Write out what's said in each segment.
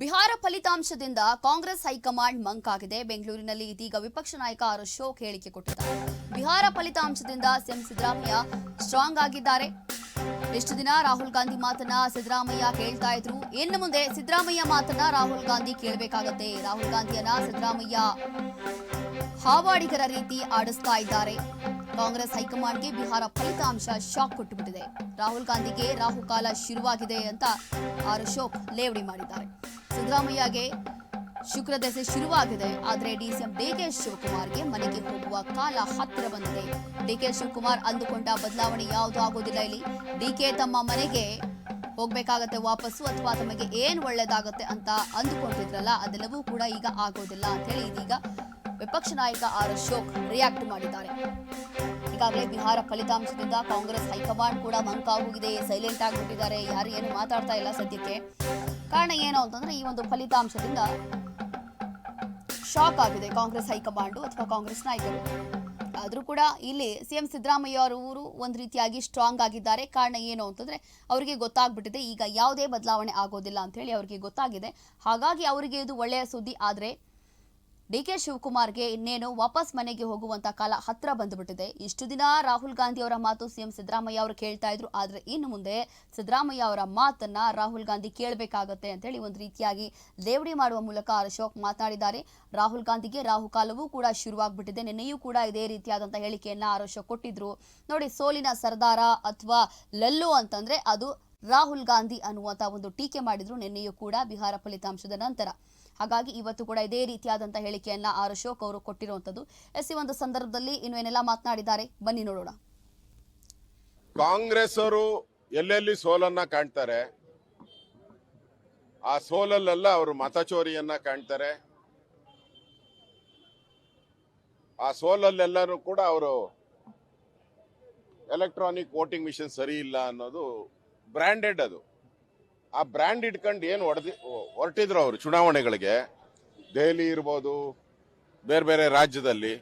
ಬಿಹಾರ ಫಲಿತಾಂಶದಿಂದ Congress high command ಮಂಕಾಗಿದೆ. ಬೆಂಗಳೂರಿನಲ್ಲಿ ಇದೀಗ ವಿಪಕ್ಷ ನಾಯಕ ಆರ್ ಅಶೋಕ್ ಹೇಳಿಕೆ ಕೊಟ್ಟಿದ್ದಾರೆ. ಬಿಹಾರ ಫಲಿತಾಂಶದಿಂದ ಸಿಎಂ ಸಿದ್ದರಾಮಯ್ಯ ಸ್ಟ್ರಾಂಗ್ ಆಗಿದ್ದಾರೆ. ಎಷ್ಟು ದಿನ ರಾಹುಲ್ ಗಾಂಧಿ ಮಾತನ್ನ ಸಿದ್ದರಾಮಯ್ಯ ಕೇಳ್ತಾ ಇದ್ರು? ಇನ್ನು ಮುಂದೆ ಸಿದ್ದರಾಮಯ್ಯ ಮಾತನ್ನ ರಾಹುಲ್ ಗಾಂಧಿ ಕೇಳಬೇಕಾಗತ್ತೆ. ರಾಹುಲ್ ಗಾಂಧಿಯನ್ನ ಸಿದ್ದರಾಮಯ್ಯ ಹಾವಾಡಿಗರ ರೀತಿ ಆಡಿಸ್ತಾ ಇದ್ದಾರೆ. ಕಾಂಗ್ರೆಸ್ ಹೈಕಮಾಂಡ್ಗೆ ಬಿಹಾರ ಫಲಿತಾಂಶ ಶಾಕ್ ಕೊಟ್ಟುಬಿಟ್ಟಿದೆ. ರಾಹುಲ್ ಗಾಂಧಿಗೆ ರಾಹುಕಾಲ ಶುರುವಾಗಿದೆ ಅಂತ ಆರ್ ಅಶೋಕ್ ಲೇವಡಿ ಮಾಡಿದ್ದಾರೆ. ಸಿದ್ದರಾಮಯ್ಯಗೆ ಶುಕ್ರ ದೆಸೆ ಶುರುವಾಗಿದೆ. ಆದರೆ ಡಿಸಿಎಂ ಡಿಕೆ ಶಿವಕುಮಾರ್ಗೆ ಮನೆಗೆ ಹೋಗುವ ಕಾಲ ಹತ್ತಿರ ಬಂದಿದೆ. ಡಿಕೆ ಶಿವಕುಮಾರ್ ಅಂದುಕೊಂಡ ಬದಲಾವಣೆ ಯಾವುದು ಆಗೋದಿಲ್ಲ ಇಲ್ಲಿ. ಡಿಕೆ ತಮ್ಮ ಮನೆಗೆ ಹೋಗ್ಬೇಕಾಗತ್ತೆ ವಾಪಸ್ಸು ಅಥವಾ ತಮಗೆ ಏನ್ ಒಳ್ಳೇದಾಗತ್ತೆ ಅಂತ ಅಂದುಕೊಂಡಿದ್ರಲ್ಲ, ಅದೆಲ್ಲವೂ ಕೂಡ ಈಗ ಆಗೋದಿಲ್ಲ ಅಂತ ಹೇಳಿ ಇದೀಗ ವಿಪಕ್ಷ ನಾಯಕ ಆರ್ ಅಶೋಕ್ ರಿಯಾಕ್ಟ್ ಮಾಡಿದ್ದಾರೆ. ಈಗಾಗಲೇ ಬಿಹಾರ ಫಲಿತಾಂಶದಿಂದ ಕಾಂಗ್ರೆಸ್ ಹೈಕಮಾಂಡ್ ಕೂಡ ಮಂಕಾಗೋಗಿದೆ ಸೈಲೆಂಟ್ ಆಗಿಬಿಟ್ಟಿದ್ದಾರೆ ಯಾರು ಏನು ಮಾತಾಡ್ತಾ ಇಲ್ಲ ಸದ್ಯಕ್ಕೆ. ಕಾರಣ ಏನು ಅಂತಂದ್ರೆ ಈ ಒಂದು ಫಲಿತಾಂಶದಿಂದ ಶಾಕ್ ಆಗಿದೆ ಕಾಂಗ್ರೆಸ್ ಹೈಕಮಾಂಡು ಅಥವಾ ಕಾಂಗ್ರೆಸ್ ನಾಯಕರು. ಆದರೂ ಕೂಡ ಇಲ್ಲಿ ಸಿಎಂ ಸಿದ್ದರಾಮಯ್ಯ ಅವರು ಒಂದು ರೀತಿಯಾಗಿ ಸ್ಟ್ರಾಂಗ್ ಆಗಿದ್ದಾರೆ. ಕಾರಣ ಏನು ಅಂತಂದ್ರೆ ಅವರಿಗೆ ಗೊತ್ತಾಗ್ಬಿಟ್ಟಿದೆ. ಈಗ ಯಾವುದೇ ಬದಲಾವಣೆ ಆಗೋದಿಲ್ಲ ಅಂತ ಹೇಳಿ ಅವರಿಗೆ ಗೊತ್ತಾಗಿದೆ. ಹಾಗಾಗಿ ಅವರಿಗೆ ಇದು ಒಳ್ಳೆಯ ಸುದ್ದಿ ಆದರೆ ಡಿ ಕೆ ಶಿವಕುಮಾರ್ಗೆ ಇನ್ನೇನು ವಾಪಸ್ ಮನೆಗೆ ಹೋಗುವಂತ ಕಾಲ ಹತ್ರ ಬಂದುಬಿಟ್ಟಿದೆ. ಇಷ್ಟು ದಿನ ರಾಹುಲ್ ಗಾಂಧಿ ಅವರ ಮಾತು ಸಿಎಂ ಸಿದ್ದರಾಮಯ್ಯ ಅವರು ಕೇಳ್ತಾ ಇದ್ರು. ಆದ್ರೆ ಇನ್ನು ಮುಂದೆ ಸಿದ್ದರಾಮಯ್ಯ ಅವರ ಮಾತನ್ನ ರಾಹುಲ್ ಗಾಂಧಿ ಕೇಳಬೇಕಾಗತ್ತೆ ಅಂತ ಹೇಳಿ ಒಂದು ರೀತಿಯಾಗಿ ಲೇವಡಿ ಮಾಡುವ ಮೂಲಕ ಅಶೋಕ್ ಮಾತನಾಡಿದ್ದಾರೆ. ರಾಹುಲ್ ಗಾಂಧಿಗೆ ರಾಹುಕಾಲವೂ ಕೂಡ ಶುರುವಾಗ್ಬಿಟ್ಟಿದೆ. ನಿನ್ನೆಯೂ ಕೂಡ ಇದೇ ರೀತಿಯಾದಂತಹ ಹೇಳಿಕೆಯನ್ನ ಅಶೋಕ್ ಕೊಟ್ಟಿದ್ರು. ನೋಡಿ, ಸೋಲಿನ ಸರ್ದಾರ ಅಥವಾ ಲಲ್ಲು ಅಂತಂದ್ರೆ ಅದು ರಾಹುಲ್ ಗಾಂಧಿ ಅನ್ನುವಂತ ಒಂದು ಟೀಕೆ ಮಾಡಿದ್ರು. ನಿನ್ನೆಯೂ ಕೂಡ ಬಿಹಾರ ಫಲಿತಾಂಶದ ನಂತರ. ಹಾಗಾಗಿ ಇವತ್ತು ಕೂಡ ಇದೇ ರೀತಿಯಾದಂತಹ ಹೇಳಿಕೆಯನ್ನ ಆರ್ ಅಶೋಕ್ ಅವರು ಕೊಟ್ಟಿರುವಂತದ್ದು. ಎಸ್ ಈ ಒಂದು ಸಂದರ್ಭದಲ್ಲಿ ಇನ್ನು ಏನೆಲ್ಲ ಮಾತನಾಡಿದ್ದಾರೆ? ಬನ್ನಿ ನೋಡೋಣ. ಕಾಂಗ್ರೆಸ್ ಅವರು ಎಲ್ಲೆಲ್ಲಿ ಸೋಲನ್ನ ಕಾಣ್ತಾರೆ? ಆ ಸೋಲಲ್ಲೆಲ್ಲ ಅವರು ಮತಚೋರಿಯನ್ನ ಕಾಣ್ತಾರೆ. ಆ ಸೋಲಲ್ಲೆಲ್ಲರೂ ಕೂಡ ಅವರು ಎಲೆಕ್ಟ್ರಾನಿಕ್ ವೋಟಿಂಗ್ ಮಿಷನ್ ಸರಿ ಇಲ್ಲ ಅನ್ನೋದು ಬ್ರ್ಯಾಂಡೆಡ್ ಅದು. ಆ ಬ್ರ್ಯಾಂಡ್ ಇಟ್ಕೊಂಡು ಏನು ಹೊಡೆದಿ ಹೊರಟಿದ್ರು ಅವರು ಚುನಾವಣೆಗಳಿಗೆ? ದೆಹಲಿ ಇರ್ಬೋದು, ಬೇರೆ ಬೇರೆ ರಾಜ್ಯದಲ್ಲಿ.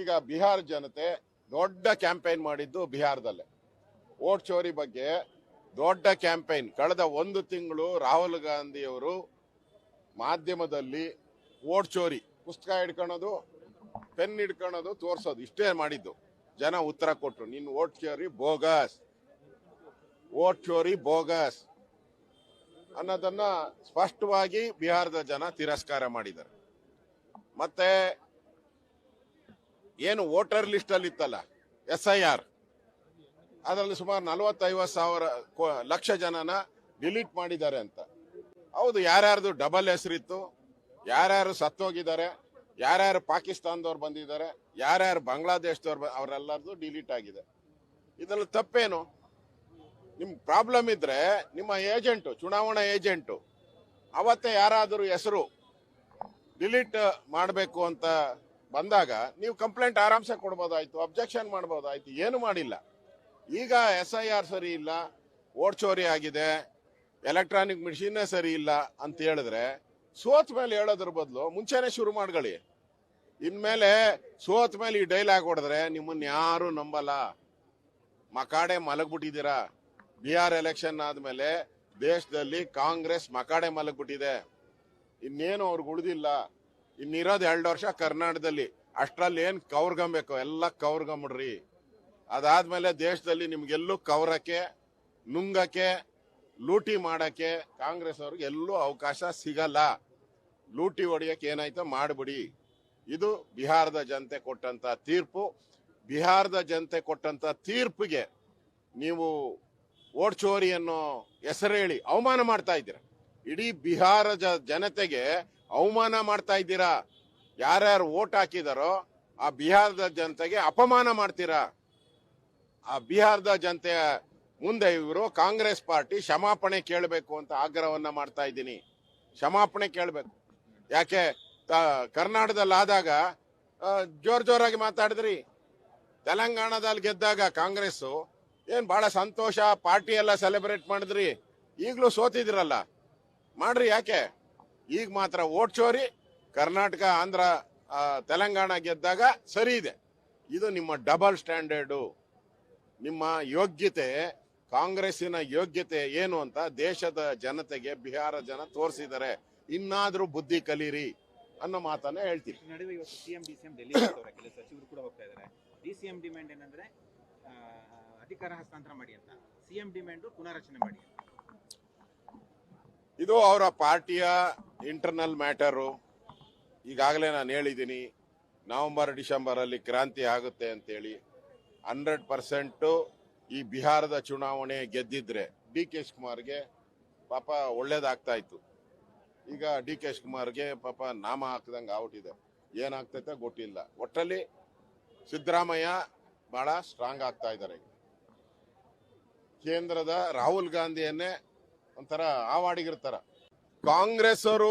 ಈಗ ಬಿಹಾರ ಜನತೆ ದೊಡ್ಡ ಕ್ಯಾಂಪೇನ್ ಮಾಡಿದ್ದು ಬಿಹಾರದಲ್ಲೇ. ಓಟ್ ಚೋರಿ ಬಗ್ಗೆ ದೊಡ್ಡ ಕ್ಯಾಂಪೇನ್. ಕಳೆದ ಒಂದು ತಿಂಗಳು ರಾಹುಲ್ ಗಾಂಧಿ ಅವರು ಮಾಧ್ಯಮದಲ್ಲಿ ಓಟ್ ಚೋರಿ, ಪುಸ್ತಕ ಹಿಡ್ಕೊಳೋದು ಪೆನ್ ಹಿಡ್ಕೊಳೋದು ತೋರಿಸೋದು, ಇಷ್ಟೇ ಮಾಡಿದ್ದು. ಜನ ಉತ್ತರ ಕೊಟ್ಟರು ನಿನ್ನ ಓಟ್ ಚೋರಿ ಬೋಗಸ್. ಓಟ್ ಚೋರಿ ಬೋಗಸ್. ಅನ್ನೋದನ್ನ ಸ್ಪಷ್ಟವಾಗಿ ಬಿಹಾರದ ಜನ ತಿರಸ್ಕಾರ ಮಾಡಿದ್ದಾರೆ. ಮತ್ತೆ ಏನು ವೋಟರ್ ಲಿಸ್ಟ್ ಅಲ್ಲಿ ಇತ್ತಲ್ಲ ಎಸ್ ಐ ಆರ್ ಅದರಲ್ಲಿ ಸುಮಾರು ನಲವತ್ತೈವತ್ತು ಸಾವಿರ ಲಕ್ಷ ಜನನ ಡಿಲೀಟ್ ಮಾಡಿದ್ದಾರೆ ಅಂತ. ಹೌದು, ಯಾರ್ಯಾರ್ದು ಡಬಲ್ ಹೆಸರಿತ್ತು, ಯಾರ್ಯಾರು ಸತ್ತೋಗಿದ್ದಾರೆ, ಯಾರ್ಯಾರು ಪಾಕಿಸ್ತಾನದವ್ರು ಬಂದಿದ್ದಾರೆ, ಯಾರ್ಯಾರು ಬಾಂಗ್ಲಾದೇಶದವ್ರು ಅವರೆಲ್ಲರದು ಡಿಲೀಟ್ ಆಗಿದೆ. ಇದರಲ್ಲಿ ತಪ್ಪೇನು? ನಿಮ್ ಪ್ರಾಬ್ಲಮ್ ಇದ್ರೆ ನಿಮ್ಮ ಏಜೆಂಟು ಚುನಾವಣಾ ಏಜೆಂಟು ಅವತ್ತೇ ಯಾರಾದರೂ ಹೆಸರು ಡಿಲೀಟ್ ಮಾಡಬೇಕು ಅಂತ ಬಂದಾಗ ನೀವು ಕಂಪ್ಲೇಂಟ್ ಆರಾಮ್ಸೆ ಕೊಡ್ಬೋದಾಯ್ತು ಅಬ್ಜೆಕ್ಷನ್ ಮಾಡ್ಬೋದಾಯ್ತು, ಏನು ಮಾಡಿಲ್ಲ. ಈಗ ಎಸ್ ಐ ಆರ್ ಸರಿ ಇಲ್ಲ ಓಟ್ ಚೋರಿ ಆಗಿದೆ ಎಲೆಕ್ಟ್ರಾನಿಕ್ ಮಿಷಿನ್ನೇ ಸರಿ ಇಲ್ಲ ಅಂತ ಹೇಳಿದ್ರೆ ಸೋತ್ ಮೇಲೆ ಹೇಳೋದ್ರ ಬದಲು ಮುಂಚೆನೆ ಶುರು ಮಾಡ್ಕೊಳ್ಳಿ. ಇನ್ಮೇಲೆ ಸೋತ್ ಮೇಲೆ ಈ ಡೈಲಾಗ್ ಹೊಡೆದ್ರೆ ನಿಮ್ಮನ್ನ ಯಾರು ನಂಬಲ್ಲ. ಮಕಾಡೆ ಮಲಗ್ಬಿಟ್ಟಿದ್ದೀರಾ? ಬಿಹಾರ್ ಎಲೆಕ್ಷನ್ ಆದಮೇಲೆ ದೇಶದಲ್ಲಿ ಕಾಂಗ್ರೆಸ್ ಮಕಾಡೆ ಮಲಗ್ಬಿಟ್ಟಿದೆ. ಇನ್ನೇನು ಅವ್ರಿಗೆ ಉಳಿದಿಲ್ಲ. ಇನ್ನಿರೋದು ಎರಡು ವರ್ಷ ಕರ್ನಾಟಕದಲ್ಲಿ. ಅಷ್ಟರಲ್ಲಿ ಏನು ಕವರ್ಗಂಬೇಕು ಎಲ್ಲ ಕವರ್ಗಂಬಿಡ್ರಿ ಅದಾದ್ಮೇಲೆ ದೇಶದಲ್ಲಿ ನಿಮ್ಗೆಲ್ಲೂ ಕವರಕ್ಕೆ ನುಂಗಕ್ಕೆ, ಲೂಟಿ ಮಾಡಕ್ಕೆ ಕಾಂಗ್ರೆಸ್ ಅವ್ರಿಗೆ ಎಲ್ಲೂ ಅವಕಾಶ ಸಿಗಲ್ಲ. ಲೂಟಿ ಹೊಡಿಯಕ್ಕೆ ಏನಾಯ್ತೋ ಮಾಡ್ಬಿಡಿ. ಇದು ಬಿಹಾರದ ಜನತೆ ಕೊಟ್ಟಂತ ತೀರ್ಪು. ಬಿಹಾರದ ಜನತೆ ಕೊಟ್ಟಂತ ತೀರ್ಪಿಗೆ ನೀವು ಓಟ್ ಚೋರಿ ಅನ್ನೋ ಹೆಸರೇಳಿ ಅವಮಾನ ಮಾಡ್ತಾ ಇದ್ದೀರಾ. ಇಡೀ ಬಿಹಾರ ಜನತೆಗೆ ಅವಮಾನ ಮಾಡ್ತಾ ಇದ್ದೀರಾ? ಯಾರ್ಯಾರು ಓಟ್ ಹಾಕಿದಾರೋ ಆ ಬಿಹಾರದ ಜನತೆಗೆ ಅಪಮಾನ ಮಾಡ್ತೀರಾ? ಆ ಬಿಹಾರದ ಜನತೆಯ ಮುಂದೆ ಇವರು ಕಾಂಗ್ರೆಸ್ ಪಾರ್ಟಿ ಕ್ಷಮಾಪಣೆ ಕೇಳಬೇಕು ಅಂತ ಆಗ್ರಹವನ್ನ ಮಾಡ್ತಾ ಇದ್ದೀನಿ. ಕ್ಷಮಾಪಣೆ ಕೇಳಬೇಕು. ಯಾಕೆ? ಕರ್ನಾಟಕದಲ್ಲಿ ಆದಾಗ ಜೋರ್ ಜೋರಾಗಿ ಮಾತಾಡಿದ್ರಿ. ತೆಲಂಗಾಣದಲ್ಲಿ ಗೆದ್ದಾಗ ಕಾಂಗ್ರೆಸ್ ಏನ್ ಬಹಳ ಸಂತೋಷ ಪಾರ್ಟಿ ಎಲ್ಲ ಸೆಲೆಬ್ರೇಟ್ ಮಾಡಿದ್ರಿ. ಈಗಲೂ ಸೋತಿದ್ರಲ್ಲ ಮಾಡ್ರಿ ಯಾಕೆ? ಈಗ ಮಾತ್ರ ಓಟ್ ಚೋರಿ, ಕರ್ನಾಟಕ, ಆಂಧ್ರ ತೆಲಂಗಾಣ ಗೆದ್ದಾಗ ಸರಿ ಇದೆ. ಇದು ನಿಮ್ಮ ಡಬಲ್ ಸ್ಟ್ಯಾಂಡರ್ಡು ನಿಮ್ಮ ಯೋಗ್ಯತೆ, ಕಾಂಗ್ರೆಸ್ಸಿನ ಯೋಗ್ಯತೆ ಏನು ಅಂತ ದೇಶದ ಜನತೆಗೆ, ಬಿಹಾರ ಜನ ತೋರಿಸಿದ್ದಾರೆ. ಇನ್ನಾದ್ರೂ ಬುದ್ಧಿ ಕಲೀರಿ ಅನ್ನೋ ಮಾತನ್ನ ಹೇಳ್ತೀನಿ ಸಿಎಂ ಡೆಲ್ಲಿ ಸಚಿವರು ಕೂಡ ಹೋಗ್ತಾ ಇದ್ದಾರೆ. ಡಿ ಸಿಎಂ ಡಿಮ್ಯಾಂಡ್ ಏನಂದ್ರೆ ಅಧಿಕಾರ ಹಸ್ತಾಂತರ ಮಾಡಿ ಅಂತ. ಸಿಎಂ ಡಿಮ್ಯಾಂಡ್ ಪುನರ್ರಚನೆ ಮಾಡಿ ಇದು ಅವರ ಪಾರ್ಟಿಯ ಇಂಟರ್ನಲ್ ಮ್ಯಾಟರು ಈಗಾಗಲೇ ನಾನು ಹೇಳಿದ್ದೀನಿ, ನವೆಂಬರ್, ಡಿಸೆಂಬರಲ್ಲಿ ಕ್ರಾಂತಿ ಆಗುತ್ತೆ ಅಂತೇಳಿ ಹಂಡ್ರೆಡ್ ಪರ್ಸೆಂಟು ಈ ಬಿಹಾರದ ಚುನಾವಣೆ ಗೆದ್ದಿದ್ರೆ ಡಿ ಕೆ ಶಿವಕುಮಾರ್ಗೆ ಪಾಪ ಒಳ್ಳೇದಾಗ್ತಾ ಇತ್ತು ಈಗ ಡಿ ಕೆ ಶಿವಕುಮಾರ್ಗೆ ಪಾಪ ನಾಮ ಹಾಕ್ದಂಗೆ ಆಗ್ಬಿಟ್ಟಿದೆ ಏನಾಗ್ತೈತೆ ಗೊತ್ತಿಲ್ಲ. ಒಟ್ಟಲ್ಲಿ ಸಿದ್ದರಾಮಯ್ಯ ಭಾಳ ಸ್ಟ್ರಾಂಗ್ ಆಗ್ತಾ ಇದ್ದಾರೆ. ಕೇಂದ್ರದ ರಾಹುಲ್ ಗಾಂಧಿಯನ್ನೇ ಒಂಥರ ಆವಾಡಿಗಿರ್ತಾರ. ಕಾಂಗ್ರೆಸ್ ಅವರು